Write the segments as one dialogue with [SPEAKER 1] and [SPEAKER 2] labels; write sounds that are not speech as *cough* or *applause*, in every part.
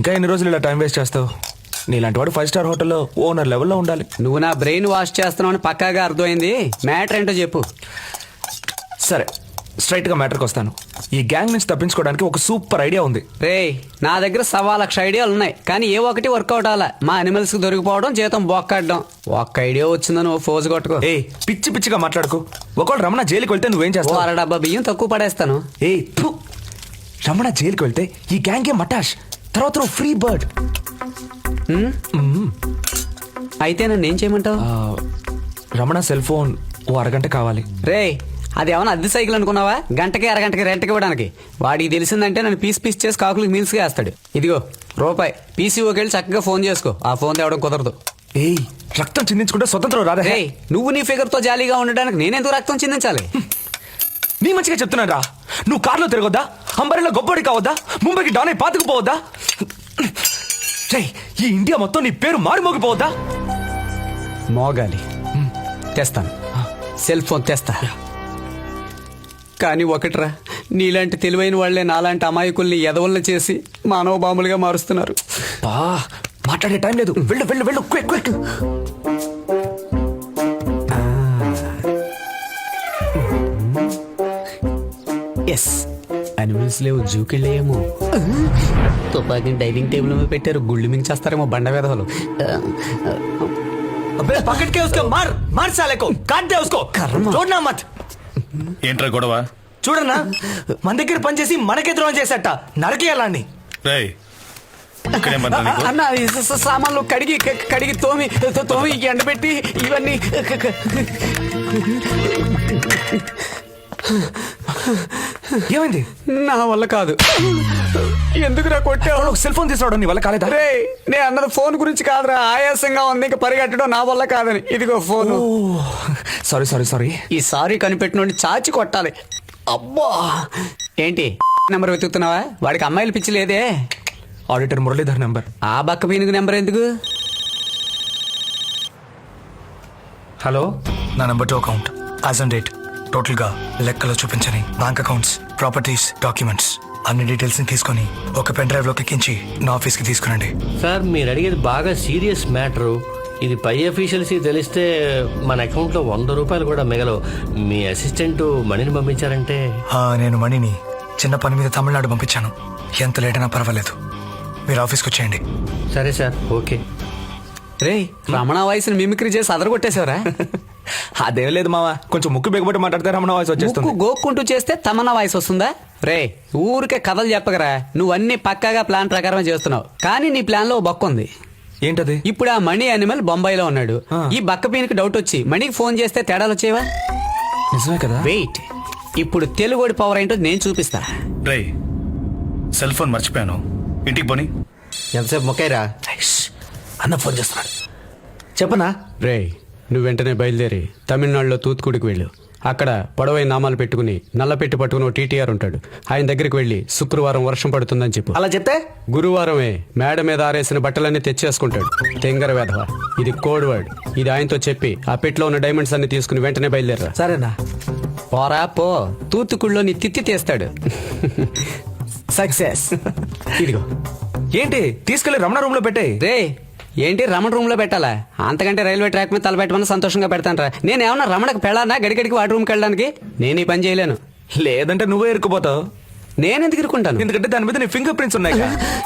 [SPEAKER 1] ఇంకా ఎన్ని రోజులు ఇలా టైం వేస్ట్ చేస్తావు? నీలాంటి వాడు ఫైవ్ స్టార్ హోటల్లో ఓనర్ లెవెల్లో ఉండాలి.
[SPEAKER 2] నువ్వు నా బ్రెయిన్ వాష్ చేస్తున్నావు అని పక్కాగా అర్థమైంది. మ్యాటర్ ఏంటో చెప్పు.
[SPEAKER 1] సరే స్ట్రైట్గా మ్యాటర్కి వస్తాను. ఈ గ్యాంగ్ నుంచి తప్పించుకోవడానికి ఒక సూపర్ ఐడియా ఉంది.
[SPEAKER 2] రే నా దగ్గర సవా లక్ష ఐడియాలు ఉన్నాయి. కానీ ఏ ఒక్కటి వర్కౌట్ అవ్వాల మా అనిమల్స్కి దొరికిపోవడం జీతం బొక్కడడం. ఒక్క ఐడియా వచ్చిందని ఓ ఫోజు కొట్టుకో.
[SPEAKER 1] ఏ పిచ్చి పిచ్చిగా మాట్లాడుకో. ఒకవేళ రమణ జైలుకి వెళ్తే నువ్వేం చేస్తావు?
[SPEAKER 2] అర డబ్బా బియ్యం తక్కువ పడేస్తాను.
[SPEAKER 1] ఏ. రమణ జైలుకి వెళ్తే ఈ గ్యాంగ్ ఏ మటాష్? తర్వాత నువ్వు ఫ్రీ బర్డ్
[SPEAKER 2] అయితే నన్ను ఏం చేయమంటావు?
[SPEAKER 1] రమణ సెల్ ఫోన్ ఓ అరగంట కావాలి.
[SPEAKER 2] రే అది ఏమన్నా అద్దె సైకిల్ అనుకున్నావా? గంటకి అరగంటకి రెంట్కి ఇవ్వడానికి. వాడికి తెలిసిందంటే నన్ను పీస్ పీస్ చేసి కాకులకు మీల్స్ వేస్తాడు. ఇదిగో రూపాయి. పీసీఓకి వెళ్ళి చక్కగా ఫోన్ చేసుకో. ఆ ఫోన్ తేవడం కుదరదు.
[SPEAKER 1] ఏయ్ రక్తం చిందించుకుంటే స్వతంత్రం రాదా.
[SPEAKER 2] నువ్వు నీ ఫిగర్తో జాలీగా ఉండడానికి నేనెందుకు రక్తం చిందించాలి?
[SPEAKER 1] నీ మంచిగా చెప్తున్నాను రా నువ్వు కార్లో తిరగొద్దా? అంబరిలో గొప్పడి కావద్దా? ముంబైకి డానే పాతుకుపోవద్దా ఈ ఇండియా మొత్తం నీ పేరు మారుమోగిపోవద్దా
[SPEAKER 2] మోగాలి. తెస్తాను. సెల్ ఫోన్ తెస్తా. కానీ ఒకట్రా నీలాంటి తెలివైన వాళ్ళే నాలాంటి అమాయకుల్ని ఎదవల్ని చేసి మానవ బాంబులుగా మారుస్తున్నారు.
[SPEAKER 1] మాట్లాడే టైం లేదు. వెళ్ళు వెళ్ళు వెళ్ళు క్విక్ క్విక్
[SPEAKER 2] ఎస్ అనిమల్స్ లేవు జూకెళ్ళేయేమో. తుపాకిని డైనింగ్ టేబుల్ మీద పెట్టారు గుళ్ళు మించేస్తారేమో బండ
[SPEAKER 1] వేదవలు పకెట్ కే ఉస్కో మార్ మార్ సాలేకో కాంతే ఉస్కో.
[SPEAKER 2] కర్మ.
[SPEAKER 1] చూడనా మత్.
[SPEAKER 3] ఏంట్రా గొడవ?
[SPEAKER 1] చూడన్నా మన దగ్గర పనిచేసి మనకే ద్రోహం చేసేట నరకేయాలని
[SPEAKER 3] రేయ్
[SPEAKER 2] అన్న సామాన్లు కడిగి కడిగి తోమి తోమి ఎండబెట్టి ఇవన్నీ
[SPEAKER 1] ఏమైంది?
[SPEAKER 2] నా వల్ల కాదు. ఎందుకురా కొట్టావు?
[SPEAKER 1] ఒక సెల్ ఫోన్ తీసుకురావడం నీ వల్ల కాలేదా?
[SPEAKER 2] రే నేను అన్నది ఫోన్ గురించి కాదురా. ఆయాసంగా ఉంది ఇంకా పరిగెట్టడం నా వల్ల కాదని. ఇదిగో ఫోను
[SPEAKER 1] సారీ సారీ సారీ
[SPEAKER 2] ఈ సారీ కనిపెట్టినోడిని చాచి కొట్టాలి. అబ్బా! ఏంటి? నెంబర్ వెతుకుతున్నావా? వాడికి అమ్మాయిలు పిచ్చి లేదే?
[SPEAKER 1] Auditor Muralidhar number.
[SPEAKER 2] ఆ బక్క పీనుగు నెంబర్ ఎందుకు?
[SPEAKER 1] హలో
[SPEAKER 4] నా number two account as and date టోటల్గా లెక్కలో చూపించని బ్యాంక్ అకౌంట్స్ ప్రాపర్టీస్ డాక్యుమెంట్స్ అన్ని డీటెయిల్స్ని తీసుకొని ఒక పెన్ డ్రైవ్లోకి ఎక్కించి నా ఆఫీస్కి తీసుకురండి.
[SPEAKER 5] సార్ మీరు అడిగేది బాగా సీరియస్ మ్యాటరు. ఇది పై అఫీషియల్స్ తెలిస్తే మన అకౌంట్లో వంద రూపాయలు కూడా మిగలవు. మీ అసిస్టెంట్ మనీని పంపించారంటే?
[SPEAKER 4] ఆ, నేను మణిని చిన్న పని మీద తమిళనాడు పంపించాను. ఎంత లేట్ అయినా పర్వాలేదు. మీరు ఆఫీస్కి వచ్చేయండి.
[SPEAKER 5] సరే సార్ ఓకే.
[SPEAKER 2] రే రమణ వయసుని మిమిక్రీ చేసి అదరగొట్టేశావరా?
[SPEAKER 1] అదేం లేదు మావా కొంచెం ముక్కు బిగబట్టి మాట్లాడితే రమణ వాయిస్
[SPEAKER 2] ముక్కు
[SPEAKER 1] వచ్చేస్తుంది
[SPEAKER 2] గోక్కుంటూ చేస్తే తమన్నా వాయిస్ వస్తుందా? రే ఊరికే కథలు చెప్పగరా నువ్వు అన్ని పక్కాగా ప్లాన్ ప్రకారం చేస్తున్నావు. కానీ నీ ప్లాన్లో బొక్క ఉంది.
[SPEAKER 1] ఏంటది?
[SPEAKER 2] ఇప్పుడు ఆ మణి అనిమల్ బొంబాయిలో ఉన్నాడు. ఈ బక్క పీనుకి డౌట్ వచ్చి మణికి ఫోన్ చేస్తే తేడాలు వచ్చేవా?
[SPEAKER 1] నిజమే కదా?
[SPEAKER 2] వెయిట్. ఇప్పుడు తెలుగుడి పవర్ ఏంటో నేను చూపిస్తా.
[SPEAKER 3] రేయ్ సెల్ ఫోన్ మర్చిపోయాను. ఇంటికి పోని.
[SPEAKER 5] ఎంతసేపు మొక్కైరా
[SPEAKER 1] అన్న ఫోన్ చేస్తున్నాడు. చెప్పనా?
[SPEAKER 2] రే నువ్వు వెంటనే బయలుదేరి తమిళనాడులో తూత్తుకుడికి వెళ్ళు. అక్కడ పొడవైన నామాలు పెట్టుకుని నల్ల పెట్టి పట్టుకుని ఓ టీటీఆర్ ఉంటాడు. ఆయన దగ్గరికి వెళ్ళి శుక్రవారం వర్షం పడుతుందని చెప్పు.
[SPEAKER 1] అలా చెప్తే?
[SPEAKER 2] గురువారమే మేడ మీద ఆరేసిన బట్టలన్నీ తెచ్చేసుకుంటాడు. తెంగర వేధవ ఇది కోడ్ వర్డ్. ఇది ఆయనతో చెప్పి ఆ పెట్లో ఉన్న డైమండ్స్ అన్ని తీసుకుని వెంటనే బయలుదేరా
[SPEAKER 1] సరేనా?
[SPEAKER 2] పోరా పో. తూత్తుకుళ్ళో నీ తిత్తి తీస్తాడు. *laughs*
[SPEAKER 1] సక్సెస్.
[SPEAKER 2] ఇదిగో.
[SPEAKER 1] ఏంటి? తీసుకెళ్ళి రమణ రూమ్లో పెట్టే
[SPEAKER 2] రే ఏంటి రమణ రూమ్లో పెట్టాలా? అంతకంటే రైల్వే ట్రాక్ మీద తలపెట్టమని సంతోషంగా పెడతాను రా నేను ఏమన్నా రమణకు పెళ్ళానా గడిగడికి వాటి రూమ్కి వెళ్ళడానికి? నేను ఈ పని చేయలేను.
[SPEAKER 1] లేదంటే నువ్వే ఇరుక్కుపోతావు.
[SPEAKER 2] నేను ఎందుకు ఇరుకుంటాను
[SPEAKER 1] ఎందుకంటే దాని మీద నీ ఫింగర్ ప్రింట్స్ ఉన్నాయి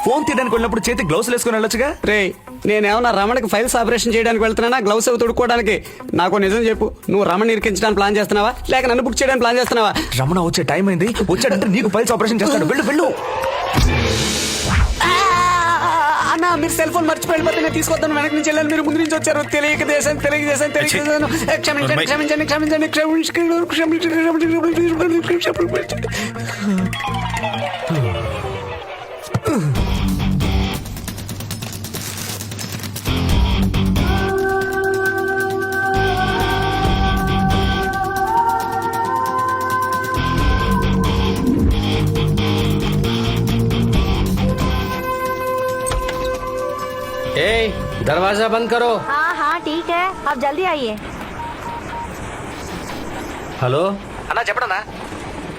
[SPEAKER 1] ఫోన్ తీయడానికి వెళ్ళినప్పుడు చేతి గ్లౌస్ వేసుకొని వెళ్ళొచ్చుగా?
[SPEAKER 2] రే నేనేమన్నా రమణకి ఫైల్స్ ఆపరేషన్ చేయడానికి వెళ్తున్నానా? గ్లౌస్ అవి తొడుక్కోవడానికి? నాకు నిజం చెప్పు. నువ్వు రమణ ఇరికించడానికి ప్లాన్ చేస్తున్నావా? లేక నన్ను బుక్ చేయడానికి ప్లాన్ చేస్తున్నావా?
[SPEAKER 1] రమణ వచ్చే టైం అయింది. వచ్చాడంటే నీకు పైల్స్ ఆపరేషన్ చేస్తాడు. వెళ్ళు వెళ్ళు.
[SPEAKER 2] మీరు సెల్ ఫోన్ మర్చిపోయి వెళ్ళిపోతే నేను తీసుకొద్దాను వెనక నుంచి వెళ్ళాను మీరు ముందు నుంచి వచ్చారు. తెలియక దేశం చేశాను. ఏ, క్షమించండి క్షమించండి క్షమించండి క్షమించండి క్షమించండి క్షమించండి. క్షమించండి
[SPEAKER 5] ఏ దర్వాజా బంద్ కరో
[SPEAKER 6] हाँ हाँ ठीक है आप जल्दी आइए
[SPEAKER 5] హలో
[SPEAKER 1] అన్నా చెప్పడన్నా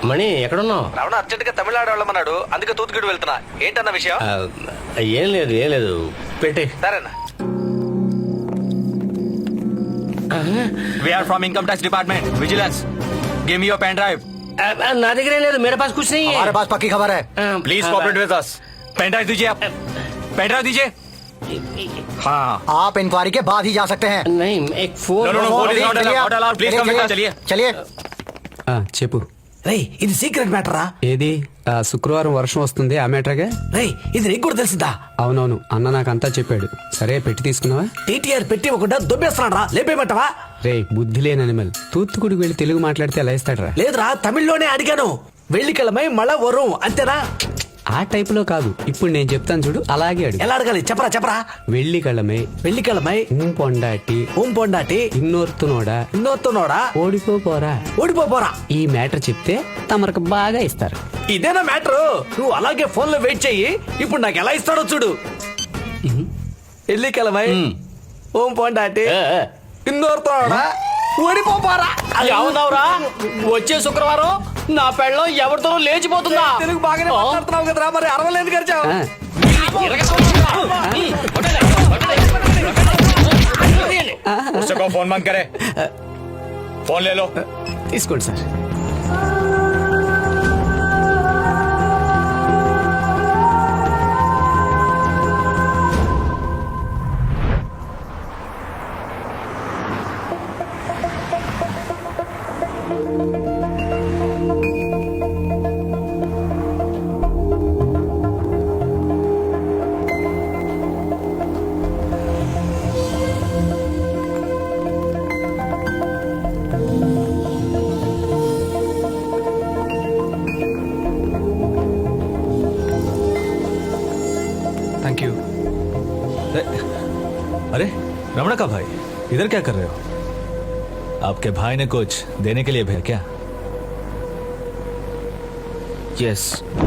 [SPEAKER 5] మణి ఎక్కడున్నావు
[SPEAKER 1] రమణ అర్జెంట్ గా తమిళనాడు వెళ్ళమన్నాడు అందుకే తూతుకుడు వెళ్తున్నా ఏంటన్న విషయం
[SPEAKER 5] ఆ, ఏం లేదు ఏం లేదు పెట్టే
[SPEAKER 1] సరేనా
[SPEAKER 7] We are from income tax department. Vigilance. Give me your pen drive.
[SPEAKER 5] ఆ, ఆ, నా దగ్గర ఏం లేదు మేరే పాస్ कुछ नहीं है
[SPEAKER 4] हमारे पास पक्की खबर है
[SPEAKER 7] Please cooperate with us. Pen drive दीजिए आप. Pen drive दीजिए. हाँ।
[SPEAKER 4] आप इंक्वायरी के बाद ही जा सकते हैं।
[SPEAKER 5] नहीं एक फोन
[SPEAKER 7] चलिए
[SPEAKER 4] चलिए।
[SPEAKER 2] చెప్పు।
[SPEAKER 1] రే ఇది సీక్రెట్ మ్యాటరా
[SPEAKER 2] ఏది? శుక్రవారం వర్షం వస్తుంది ఆ మ్యాటర్గా
[SPEAKER 1] రే ఇది నీకు కూడా తెలుసుదా?
[SPEAKER 2] అవునవును అన్న నాకు అంతా చెప్పాడు. సరే పెట్టి తీసుకున్నావా?
[SPEAKER 1] టీటీఆర్ పెట్టి ఇవ్వకుండా దుబ్బేస్తున్నాడు రా లేపేయమంటావా?
[SPEAKER 2] రే బుద్ధి లేని అనిమల్ తూత్తుకుడికి వెళ్ళి తెలుగు మాట్లాడితే ఎలా ఇస్తాడరా?
[SPEAKER 1] లేదురా తమిళ్ళోనే అడిగాను. వెళ్ళికెళ్ళమై మళ వరం అంతేనా?
[SPEAKER 2] ఆ టైప్లో కాదు. ఇప్పుడు నేను చెప్తాను చూడు అలాగే అడుగు.
[SPEAKER 1] ఎలా అడగాలి? చెప్పరా చెప్పరా?
[SPEAKER 2] వెళ్ళి కళ్ళమై.
[SPEAKER 1] వెள்లికెళ్ళమై
[SPEAKER 2] ఉం పొండాటి.
[SPEAKER 1] ఓం పొండాటి.
[SPEAKER 2] ఇన్నోర్తునోడా?
[SPEAKER 1] ఇన్నోత్తనోడా
[SPEAKER 2] ఓడిపోపోరా
[SPEAKER 1] ఓడిపోపోరా.
[SPEAKER 2] ఈ మ్యాటర్ చెప్తే తమరకు బాగా ఇస్తారు.
[SPEAKER 1] ఇదేనా మ్యాటర్? నువ్వు అలాగే ఫోన్లో వెయిట్ చెయ్యి. ఇప్పుడు నాకు ఎలా ఇస్తాడో చూడు. ఎల్లికెళ్ళమై ఓం పొండాటి. ఇన్నోత్తనోడా ఓడిపోపోరా.
[SPEAKER 5] అవునవురా. వచ్చే శుక్రవారం నా పెళ్ళం ఎవరితో లేచిపోతుందా?
[SPEAKER 1] తెలుగు బాగానే మాట్లాడుతున్నావు కదరా మరి
[SPEAKER 7] అరవలేదు గరిచావు. ఫోన్ బంద్ ఫోన్ లేలో.
[SPEAKER 1] తీసుకోండి సార్.
[SPEAKER 8] अरे, रमणा का भाई, इधर क्या कर रहे हो? आपके भाई ने कुछ देने के लिए भेजा क्या?
[SPEAKER 1] Yes yes.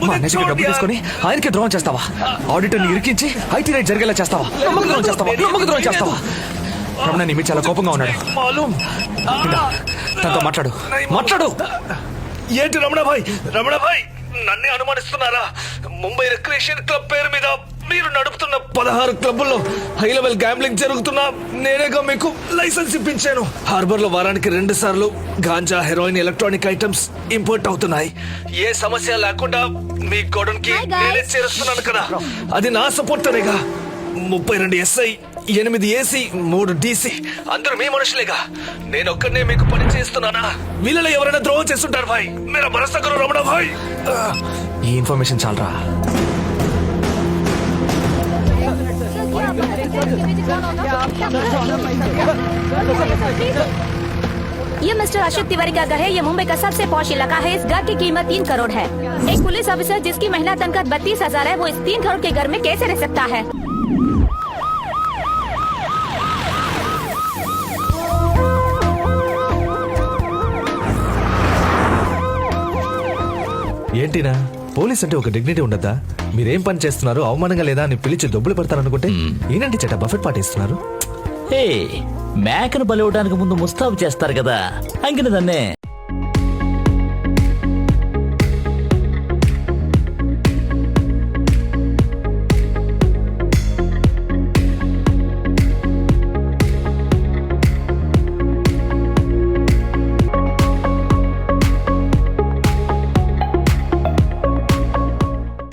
[SPEAKER 9] మా అన్నయ్యకి డబ్బు తీసుకొని ఆయనకి ద్రోహం చేస్తావా? ఆడిటర్ని ఇరికించి ఐటీ రైట్ జరిగేలా చేస్తావా? నమ్మక ద్రోహం చేస్తావా? నమ్మక ద్రోహం చేస్తావా? రమణ నీ మీద చాలా కోపంగా ఉన్నాడు. తనతో మాట్లాడు. మాట్లాడు!
[SPEAKER 1] ఏంటి రమణభాయ్ రమణభాయ్ నన్నే అనుమానిస్తున్నారా? ముంబై రిక్రియేషన్ క్లబ్ పేరు మీద మీరు నడుపుతున్న పదహారు క్లబ్బుల్లో హై లెవెల్ గ్యాంబ్లింగ్ జరుగుతున్నా నేనేగా మీకు లైసెన్స్ ఇప్పించాను. హార్బర్లో వారానికి రెండు సార్లు ganja heroin electronic items import అవుతున్నాయి. ఏ సమస్య లేకుండా మీ గొడవకి
[SPEAKER 6] Hi, guys.
[SPEAKER 1] నేనే చేరుస్తున్నాను కదా. అది నా సపోర్టేగా ముప్పై రెండు ఎస్ఐ ఎనిమిది ఏసీ మూడు డీసీ అందరూ మీ మనుషులేగా. నేను ఒక్కడనే మీకు పని చేస్తున్నానా? వీళ్ళలో ఎవరైనా ద్రోహం చేస్తుంటారు భాయ్. మీరు భరోసా కరో రమణ భాయ్.
[SPEAKER 9] ఈ ఇన్ఫర్మేషన్ చాలరా?
[SPEAKER 6] ये मिस्टर अशोक तिवारी का घर है ये मुंबई का सबसे पौष इलाका है इस घर की कीमत तीन करोड़ है एक पुलिस ऑफिसर जिसकी महिला तनख्वाह बत्तीस हजार है वो इस तीन करोड़ के घर में कैसे रह सकता है
[SPEAKER 8] ఏంటినా పోలీస్ అంటే ఒక డిగ్నిటీ ఉండద్దా? మీరేం పని చేస్తున్నారు? అవమానంగా లేదా అని పిలిచి దొబ్బులు పెడతారనుకుంటే ఏంటంటే చెట్ట బఫెట్ పాటిస్తున్నారు.
[SPEAKER 10] మేకను బలివడానికి ముందు ముస్తాబు చేస్తారు కదా. అంకిన దన్నే